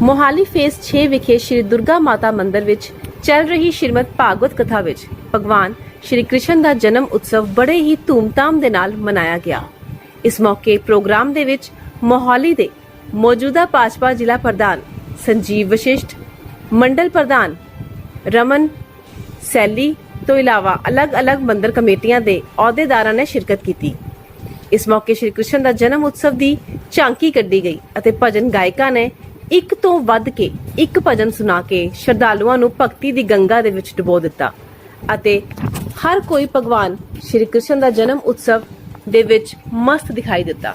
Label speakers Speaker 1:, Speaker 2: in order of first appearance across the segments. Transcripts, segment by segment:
Speaker 1: Mohali face 6 ਵਿਖੇ ਸ਼੍ਰੀ ਦੁਰਗਾ ਮਾਤਾ ਮੰਦਿਰ ਵਿੱਚ ਚੱਲ ਰਹੀ ਸ਼੍ਰੀਮਦ ਭਾਗਵਤ ਕਥਾ ਵਿੱਚ ਭਗਵਾਨ ਸ਼੍ਰੀ ਕ੍ਰਿਸ਼ਨ ਦਾ ਜਨਮ ਉਤਸਵ ਬੜੇ ਹੀ ਧੂਮਧਾਮ ਦੇ ਨਾਲ ਮਨਾਇਆ ਗਿਆ। ਇਸ ਮੌਕੇ ਪ੍ਰੋਗਰਾਮ ਦੇ ਵਿੱਚ ਮੋਹਾਲੀ ਦੇ ਮੌਜੂਦਾ ਭਾਜਪਾ ਜ਼ਿਲ੍ਹਾ ਪ੍ਰਧਾਨ ਸੰਜੀਵ ਵਸ਼ਿਸ਼ਟ, ਮੰਡਲ ਪ੍ਰਧਾਨ ਰਮਨ ਸੈਲੀ ਤੋਂ ਇਲਾਵਾ ਅਲੱਗ-ਅਲੱਗ ਮੰਦਰ ਕਮੇਟੀਆਂ ਦੇ ਅਹੁਦੇਦਾਰਾਂ ਨੇ ਸ਼ਿਰਕਤ ਕੀਤੀ। ਇਸ ਮੌਕੇ ਸ਼੍ਰੀ ਕ੍ਰਿਸ਼ਨ ਦਾ ਜਨਮ ਉਤਸਵ ਦੀ ਝਾਂਕੀ ਕੱਢੀ ਗਈ ਅਤੇ ਭਜਨ ਗਾਇਕਾਂ ਨੇ ਇੱਕ ਤੋਂ ਵੱਧ ਕੇ ਇੱਕ ਭਜਨ ਸੁਣਾ ਕੇ ਸ਼ਰਧਾਲੂਆਂ ਨੂੰ ਭਗਤੀ ਦੀ ਗੰਗਾ ਦੇ ਵਿੱਚ ਡੁਬੋ ਦਿੱਤਾ ਅਤੇ ਹਰ ਕੋਈ ਭਗਵਾਨ ਸ਼੍ਰੀ ਕ੍ਰਿਸ਼ਨ ਦਾ ਜਨਮ ਉਤਸਵ ਦੇ ਵਿੱਚ ਮਸਤ ਦਿਖਾਈ ਦਿੱਤਾ।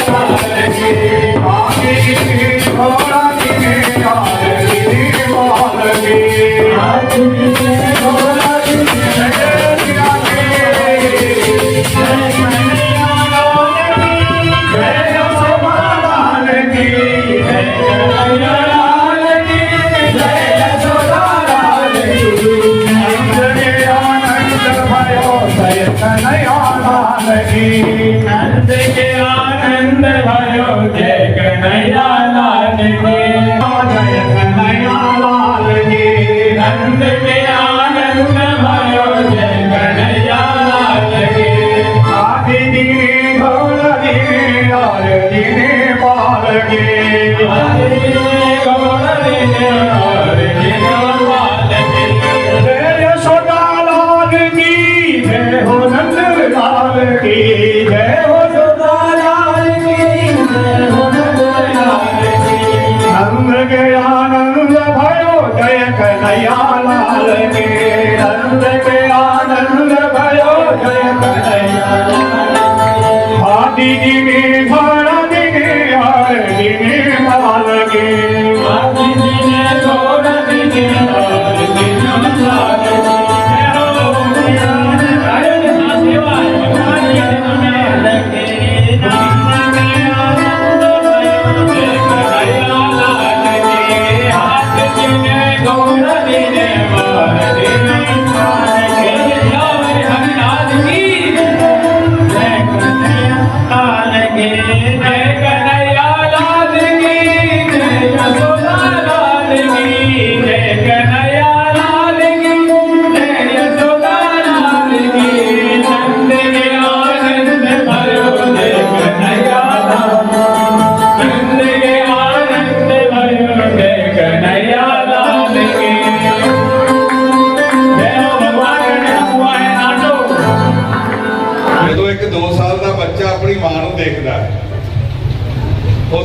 Speaker 2: Thank you. Father,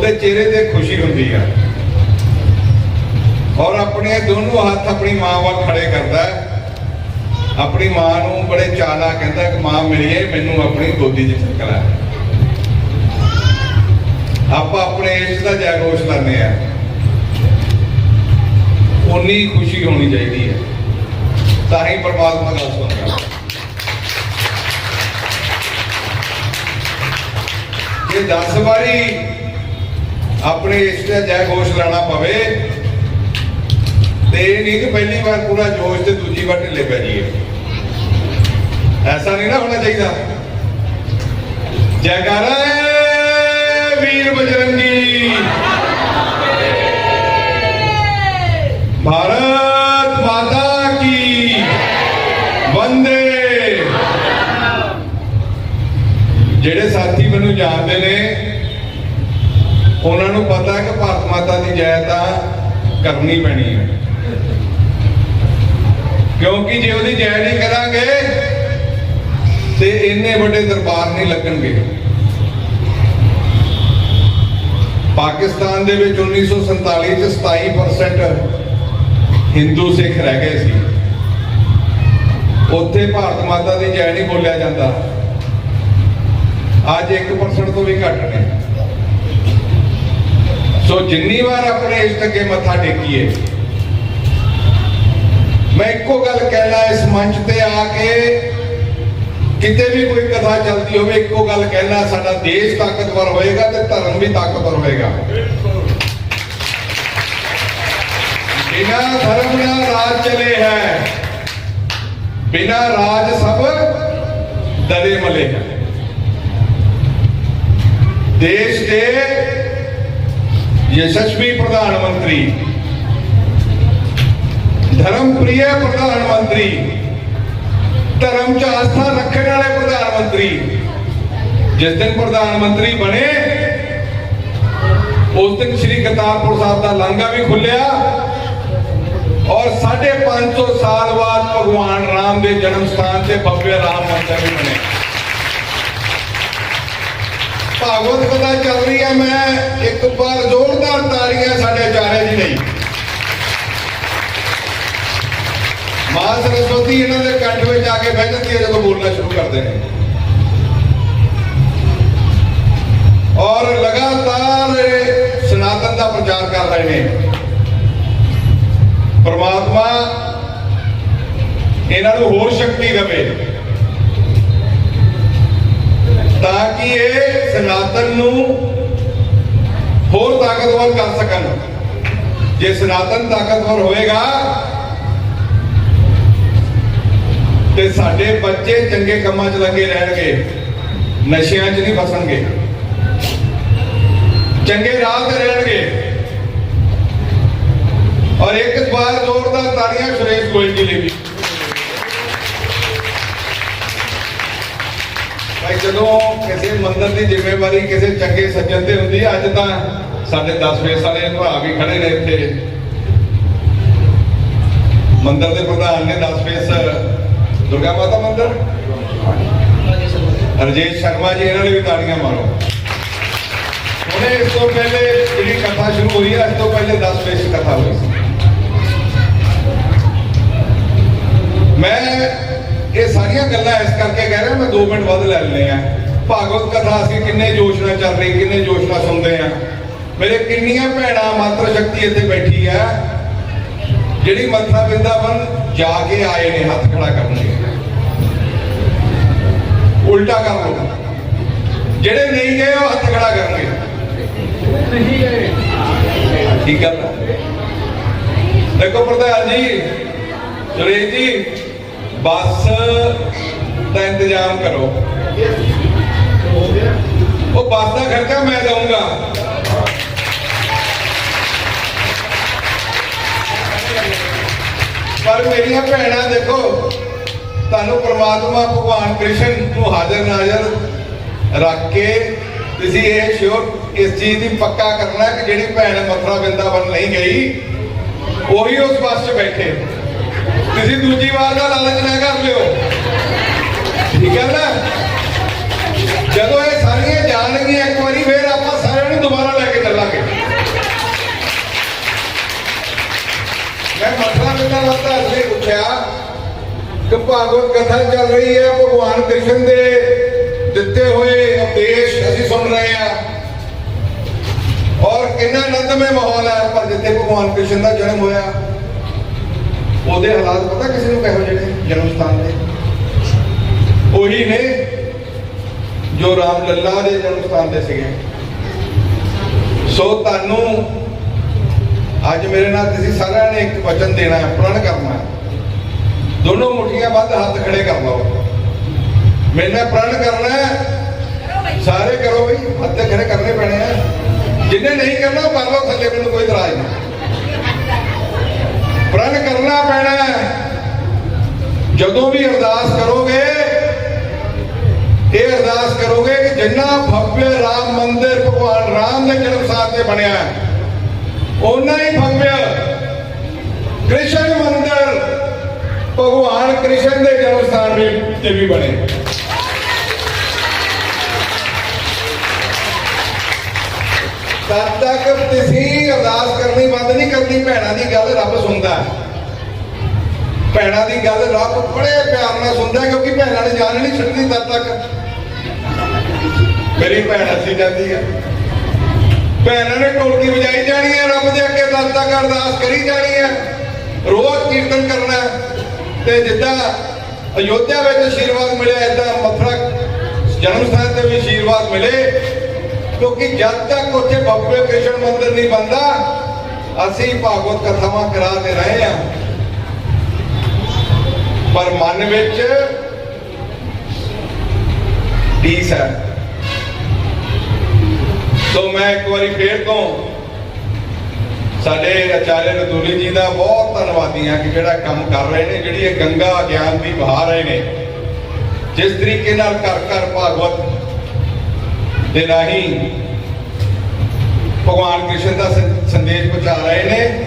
Speaker 2: ਉਹਦੇ ਚਿਹਰੇ ਤੇ ਖੁਸ਼ੀ ਹੁੰਦੀ ਹੈ ਔਰ ਆਪਣੇ ਦੋਨੋਂ ਹੱਥ ਆਪਣੀ ਮਾਂ ਵੱਲ ਖੜੇ ਕਰਦਾ ਆਪਣੀ ਮਾਂ ਨੂੰ ਬੜੇ ਚਾਅ ਕਹਿੰਦਾ ਕਿ ਮਾਂ ਮਿਲੀਏ, ਮੈਨੂੰ ਆਪਣੀ ਗੋਦੀ 'ਚ ਚੱਕ ਆਪਾਂ ਆਪਣੇ ਇਸ ਦਾ ਜੈਗੋਸ਼ ਲਾਉਂਦੇ ਆ। ਉਨੀ ਖੁਸ਼ੀ ਹੋਣੀ ਚਾਹੀਦੀ ਹੈ। ਤਾਂ ਹੀ ਪਰਮਾਤਮਾ ਗੱਲ ਸੁਣਦਾ ਜੇ 10 ਵਾਰੀ ਆਪਣੇ ਇਸ ਦਾ ਜੈ ਘੋਸ਼ ਲਾਣਾ ਪਵੇ। ਤੇ ਇਹ ਨਹੀਂ ਕਿ ਪਹਿਲੀ ਵਾਰ ਪੂਰਾ ਜੋਸ਼ ਤੇ ਦੂਜੀ ਵਾਰ ਢਿੱਲੇ ਪੈ ਜਾਈਏ। ਐਸਾ ਨਹੀਂ ਨਾ ਹੋਣਾ ਚਾਹੀਦਾ। ਜੈਕਾਰਾ ਵੀਰ ਬਜਰੰਗੀ। ਭਾਰਤ ਮਾਤਾ ਕੀ ਵੰਦੇ। ਜਿਹੜੇ ਸਾਥੀ ਮੈਨੂੰ ਜਾਣਦੇ ਨੇ ਉਹਨਾਂ ਨੂੰ ਪਤਾ ਕਿ ਭਾਰਤ ਮਾਤਾ ਦੀ ਜੈ ਤਾਂ ਕਰਨੀ ਪੈਣੀ ਹੈ। ਕਿਉਂਕਿ ਜੇ ਉਹਦੀ ਜੈ ਨਹੀਂ ਕਰਾਂਗੇ,
Speaker 3: ਤੇ ਇੰਨੇ ਵੱਡੇ ਦਰਬਾਰ ਨਹੀਂ ਲੱਗਣਗੇ। ਪਾਕਿਸਤਾਨ ਦੇ ਵਿੱਚ 1947 ਚ 27% ਹਿੰਦੂ ਸਿੱਖ ਰਹਿ ਗਏ ਸੀ। ਉੱਥੇ ਭਾਰਤ ਮਾਤਾ ਦੀ ਜੈ ਨਹੀਂ ਬੋਲਿਆ ਜਾਂਦਾ। ਅੱਜ 1% ਤੋਂ ਵੀ ਘੱਟ ਨੇ। ਸੋ ਜਿੰਨੀ ਵਾਰ ਆਪਣੇ ਇਸ਼ਟ ਅੱਗੇ ਮੱਥਾ ਟੇਕੀਏ ਮੈਂ ਇੱਕੋ ਗੱਲ ਕਹਿਣਾ ਇਸ ਮੰਚ ਤੇ ਆ ਕੇ ਕਿਤੇ ਵੀ ਕੋਈ ਕਥਾ ਚੱਲਦੀ ਹੋਵੇ ਇੱਕੋ ਗੱਲ ਕਹਿਣਾ ਸਾਡਾ ਦੇਸ਼ ਤਾਕਤਵਰ ਹੋਏਗਾ ਤੇ ਧਰਮ ਵੀ ਤਾਕਤਵਰ ਹੋਏਗਾ ਬਿਨਾ ਧਰਮ ਨਾ ਰਾਜ ਚਲੇ ਹੈ ਬਿਨਾ ਰਾਜ ਸਭ ਦਲੇ ਮਲੇ ਹੈ ਦੇਸ਼ ਦੇ ਯਸ਼ਸਵੀ ਪ੍ਰਧਾਨ ਮੰਤਰੀ ਧਰਮ ਪ੍ਰਿय ਪ੍ਰਧਾਨ ਮੰਤਰੀ ਧਰਮ 'ਚ ਆਸਥਾ ਰੱਖਣ ਵਾਲੇ ਪ੍ਰਧਾਨ ਮੰਤਰੀ ਜਿਸ ਦਿਨ ਪ੍ਰਧਾਨ ਮੰਤਰੀ ਬਣੇ ਉਸ ਦਿਨ ਸ੍ਰੀ ਕਰਤਾਰਪੁਰ ਸਾਹਿਬ ਦਾ ਲਾਂਘਾ ਵੀ ਖੁੱਲਿਆ ਔਰ 550 ਸਾਲ ਬਾਅਦ ਭਗਵਾਨ ਰਾਮ ਦੇ ਜਨਮ ਸਥਾਨ ਤੇ ਭਵਯ ਰਾਮ ਮੰਦਿਰ ਵੀ ਬਣੇ ਭਾਗਵਤ ਕਥਾ ਚੱਲ ਰਹੀ ਹੈ, ਮੈਂ ਇੱਕ ਵਾਰ ਜ਼ੋਰਦਾਰ ਤਾੜੀਆਂ ਸਾਡੇ ਚਾਰੇ ਦੀ ਨਹੀਂ ਮਾਂ ਸਰਸਵਤੀ ਇਹਨਾਂ ਦੇ ਕੰਠ ਵਿੱਚ ਆ ਕੇ ਬਹਿ ਜਾਂਦੀ ਹੈ, ਜਦੋਂ ਬੋਲਣਾ ਸ਼ੁਰੂ ਕਰਦੇ ਨੇ। ਔਰ ਲਗਾਤਾਰ ਸਨਾਤਨ ਦਾ ਪ੍ਰਚਾਰ ਕਰ ਰਹੇ ਨੇ। ਪਰਮਾਤਮਾ ਇਹਨਾਂ ਨੂੰ ਹੋਰ ਸ਼ਕਤੀ ਦੇਵੇ। ਤਾਂ ਕਿ ਇਹ ਸਨਾਤਨ ਨੂੰ ਹੋਰ ਤਾਕਤਵਰ ਕਰ ਸਕਣ। ਜੇ ਸਨਾਤਨ ਤਾਕਤਵਰ ਹੋਏਗਾ, ਤੇ ਸਾਡੇ ਬੱਚੇ ਚੰਗੇ ਕੰਮਾਂ 'ਚ ਲੱਗੇ ਰਹਿਣਗੇ, ਨਸ਼ਿਆਂ 'ਚ ਨਹੀਂ ਫਸਣਗੇ। ਚੰਗੇ ਰਾਹ ਤੇ ਰਹਿਣਗੇ। ਔਰ ਇੱਕ ਵਾਰ ਜ਼ੋਰਦਾਰ ਤਾੜੀਆਂ ਸੁਰੇਸ਼ ਗੋਇਲ ਜੀ ਲਈ ਵੀ। ਜਦੋਂ ਕਿਸੇ ਮੰਦਰ ਦੀ ਜ਼ਿੰਮੇਵਾਰੀ ਕਿਸੇ ਚੰਗੇ ਸੱਜਣ ਤੇ ਹੁੰਦੀ ਹੈ, ਅੱਜ ਤਾਂ ਸਾਡੇ 10 ਫੇਸ ਵਾਲੇ ਭਰਾ ਵੀ ਖੜੇ ਨੇ ਇੱਥੇ। ਮੰਦਰ ਦੇ ਪ੍ਰਧਾਨ ਨੇ 10 ਫੇਸ ਦੁਰਗਾ ਮਾਤਾ ਮੰਦਰ? ਰਜੇਸ਼ ਸ਼ਰਮਾ ਜੀ, ਇਹਨਾਂ ਨੇ ਵੀ ਤਾੜੀਆਂ ਮਾਰੋ। ਉਹਨੇ ਇਸ ਤੋਂ ਪਹਿਲੇ ਜਿਹੜੀ ਕਥਾ ਸ਼ੁਰੂ ਹੋਈ ਹੈ ਇਸ ਤੋਂ ਪਹਿਲੇ 10 ਫੇਸ ਕਥਾ ਹੋਈ ਸੀ। ਮੈਂ ਇਹ ਸਾਰੀਆਂ ਗੱਲਾਂ ਇਸ ਕਰਕੇ ਕਹਿ ਰਿਹਾ, ਮੈਂ 2 ਮਿੰਟ ਵੱਧ ਲੈ ਲੈਣੇ ਆ ਭਾਗਵਤ ਕਥਾ ਅਸੀਂ ਕਿੰਨੇ ਜੋਸ਼ ਨਾਲ ਚੱਲ ਰਹੀ, ਕਿੰਨੇ ਜੋਸ਼ ਨਾਲ ਸੁਣਦੇ ਆ ਮੇਰੇ ਕਿੰਨੀਆਂ ਭੈਣਾਂ ਮਾਤਰ ਸ਼ਕਤੀ ਇੱਥੇ ਬੈਠੀ ਆ ਜਿਹੜੀ ਮੱਥਾ ਬਿੰਦਾਵਨ ਜਾ ਕੇ ਆਏ ਨੇ, ਹੱਥ ਖੜਾ ਕਰਨਗੇ ਉਲਟਾ ਕਰ ਲਓ ਜਿਹੜੇ ਨਹੀਂ ਗਏ, ਉਹ ਹੱਥ ਖੜਾ ਕਰਨਗੇ। ਠੀਕ ਗੱਲ ਦੇਖੋ ਪ੍ਰਧਾਨ ਜੀ ਸੁਰੇਸ਼ ਜੀ ਬੱਸ ਦਾ ਇੰਤਜ਼ਾਮ ਕਰੋ। ਉਹ ਬੱਸ ਦਾ ਖਰਚਾ ਮੈਂ ਦਊਂਗਾ। ਪਰ ਮੇਰੀਆਂ ਭੈਣਾਂ ਦੇਖੋ, ਤੁਹਾਨੂੰ ਪ੍ਰਮਾਤਮਾ ਭਗਵਾਨ ਕ੍ਰਿਸ਼ਨ ਨੂੰ ਹਾਜ਼ਰ ਨਾਜ਼ਰ ਰੱਖ ਕੇ ਤੁਸੀਂ ਇਹ ਸ਼ੋਰ ਇਸ ਚੀਜ਼ ਦੀ ਪੱਕਾ ਕਰਨਾ ਕਿ ਜਿਹੜੀ ਭੈਣ ਮਥਰਾ ਬਿੰਦਾਵਨ ਨਹੀਂ ਗਈ, ਉਹੀ ਉਸ ਬੱਸ 'ਚ ਬੈਠੇ। ਤੁਸੀਂ ਦੂਜੀ ਵਾਰ ਦਾ ਲਾਲਚ ਨਾ ਕਰ ਲਿਓ। ਠੀਕ ਹੈ ਨਾ? ਜਦੋਂ ਇਹ ਸਾਰੀਆਂ ਜਾਣਗੀਆਂ, ਇੱਕ ਵਾਰੀ ਫੇਰ ਆਪਾਂ ਸਾਰਿਆਂ ਨੂੰ ਦੁਬਾਰਾ ਲੈ ਕੇ ਚੱਲਾਂਗੇ। ਮੈਂ ਮਥੁਰਾ ਬਿੰਦਾਵਨ ਦਾ ਅਸਲੀ ਪੁੱਛਿਆ ਕਿ ਭਾਗਵਤ ਕਥਾ ਚੱਲ ਰਹੀ ਹੈ, ਭਗਵਾਨ ਕ੍ਰਿਸ਼ਨ ਦੇ ਦਿੱਤੇ ਹੋਏ ਉਪਦੇਸ਼ ਅਸੀਂ ਸੁਣ ਰਹੇ ਹਾਂ। ਔਰ ਕਿੰਨਾ ਆਨੰਦਮय ਮਾਹੌਲ ਹੈ, ਪਰ ਜਿੱਥੇ ਭਗਵਾਨ ਕ੍ਰਿਸ਼ਨ ਦਾ ਜਨਮ ਹੋਇਆ ਉਹਦੇ ਹਾਲਾਤ ਪਤਾ ਕਿਸੇ ਨੂੰ ਕਿਹੋ ਜਿਹੇ ਜਨਮ ਸਥਾਨ ਦੇ। ਉਹੀ ਨੇ ਜੋ ਰਾਮ ਲੱਲਾ ਦੇ ਜਨਮ ਸਥਾਨ ਦੇ ਸੀਗੇ। ਸੋ ਤੁਹਾਨੂੰ ਅੱਜ ਮੇਰੇ ਨਾਲ ਤੁਸੀਂ ਸਾਰਿਆਂ ਨੇ ਇੱਕ ਵਚਨ ਦੇਣਾ ਹੈ, ਪ੍ਰਣ ਕਰਨਾ ਹੈ। ਦੋਨੋਂ ਮੁੱਠੀਆਂ ਵੱਧ ਹੱਥ ਖੜੇ ਕਰ ਲਓ। ਮੈਨੇ ਪ੍ਰਣ ਕਰਨਾ ਹੈ। ਸਾਰੇ ਕਰੋ ਬਈ, ਹੱਥ ਖੜੇ ਕਰਨੇ ਪੈਣੇ ਆ। ਜਿੰਨੇ ਨਹੀਂ ਕਰਨਾ, ਉਹ ਲਓ, ਥੱਲੇ ਮੈਨੂੰ ਕੋਈ ਇਤਰਾਜ਼ ਨਹੀਂ। ਪ੍ਰਣ ਕਰਨਾ ਪੈਣਾ ਜਦੋਂ ਵੀ ਅਰਦਾਸ ਕਰੋਗੇ, ਇਹ ਅਰਦਾਸ ਕਰੋਗੇ ਕਿ ਜਿੰਨਾ ਭਵਯ ਰਾਮ ਮੰਦਿਰ ਭਗਵਾਨ ਰਾਮ ਦੇ ਜਨਮ ਸਥਾਨ ਤੇ ਬਣਿਆ ਉਹਨਾਂ ਹੀ ਭਵਯ ਕ੍ਰਿਸ਼ਨ ਮੰਦਿਰ ਭਗਵਾਨ ਕ੍ਰਿਸ਼ਨ ਦੇ ਜਨਮ ਸਥਾਨ ਤੇ ਵੀ ਬਣੇ। ਤਦ ਤੱਕ ਤੁਸੀਂ ਅਰਦਾਸ ਕਰਨੀ ਨਹੀਂ ਕਰਨੀ ਭੈਣਾਂ ਦੀ ਗੱਲ ਰੱਬ ਸੁਣਦਾ। ਭੈਣਾਂ ਦੀ ਗੱਲ ਰੱਬ ਬੜੇ ਪਿਆਰ ਨਾਲ ਸੁਣਦਾ ਕਿਉਂਕਿ ਭੈਣਾਂ ਨੇ ਜਾਨ ਨਹੀਂ ਛੱਡਣੀ ਤਦ ਤੱਕ। ਮੇਰੀ ਭੈਣ ਹੱਸੀ ਜਾਂਦੀ ਹੈ। ਭੈਣਾਂ ਨੇ ਢੋਲਕੀ ਵਜਾਈ ਜਾਣੀ ਹੈ, ਰੱਬ ਦੇ ਅੱਗੇ ਤਦ ਤੱਕ ਅਰਦਾਸ ਕਰੀ ਜਾਣੀ ਹੈ। ਰੋਜ਼ ਕੀਰਤਨ ਕਰਨਾ ਤੇ ਜਿੱਦਾਂ ਅਯੋਧਿਆ ਵਿੱਚ ਆਸ਼ੀਰਵਾਦ ਮਿਲਿਆ ਇਦਾਂ ਮਥੁਰਾ ਜਨਮ ਸਥਾਨ ਤੇ ਵੀ ਆਸ਼ੀਰਵਾਦ ਮਿਲੇ। ਕਿਉਂਕਿ ਜਦ ਤੱਕ ਉੱਥੇ ਭਵਯ ਕ੍ਰਿਸ਼ਨ ਮੰਦਿਰ ਨਹੀਂ ਬੰਦਾ ਅਸੀਂ ਭਾਗਵਤ ਕਥਾਵਾਂ ਕਰਾ ਦੇ ਰਹੇ ਹਾਂ। ਪਰ ਮਨ ਵਿੱਚ ਢੀਸ ਹੈ। ਸੋ ਮੈਂ ਇੱਕ ਵਾਰੀ ਫੇਰ ਤੋਂ ਸਾਡੇ ਆਚਾਰਿਆ ਰਤੂਲੀ ਜੀ ਦਾ ਬਹੁਤ ਧੰਨਵਾਦੀ ਹਾਂ ਕਿ ਜਿਹੜਾ ਕੰਮ ਕਰ ਰਹੇ ਨੇ, ਜਿਹੜੀ ਇਹ ਗੰਗਾ ਗਿਆਨ ਦੀ ਵਹਾ ਰਹੇ ਨੇ। ਜਿਸ ਤਰੀਕੇ ਨਾਲ ਘਰ ਘਰ ਭਾਗਵਤ ਦੇ ਰਾਹੀਂ ਭਗਵਾਨ ਕ੍ਰਿਸ਼ਨ ਦਾ ਸੰਦੇਸ਼ ਪਹੁੰਚਾ ਰਹੇ ਨੇ।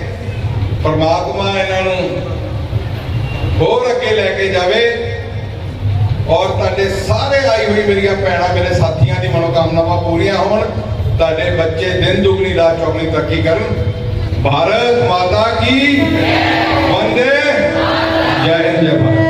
Speaker 3: ਪਰਮਾਤਮਾ ਇਹਨਾਂ ਨੂੰ ਹੋਰ ਅੱਗੇ ਲੈ ਕੇ ਜਾਵੇ। ਔਰ ਤੁਹਾਡੇ ਸਾਰੇ ਆਈ ਹੋਈ ਮੇਰੀਆਂ ਭੈਣਾਂ, ਮੇਰੇ ਸਾਥੀਆਂ ਦੀ ਮਨੋਕਾਮਨਾਵਾਂ ਪੂਰੀਆਂ ਹੋਣ। ਤੁਹਾਡੇ ਬੱਚੇ ਦਿਨ ਦੁਗਣੀ, ਰਾਤ ਚੌਗਣੀ ਤਰੱਕੀ ਕਰਨ। ਭਾਰਤ ਮਾਤਾ ਕੀ? ਵੰਦੇ। ਜੈ ਹਿੰਦ, ਜੈ ਭਾਰਤ।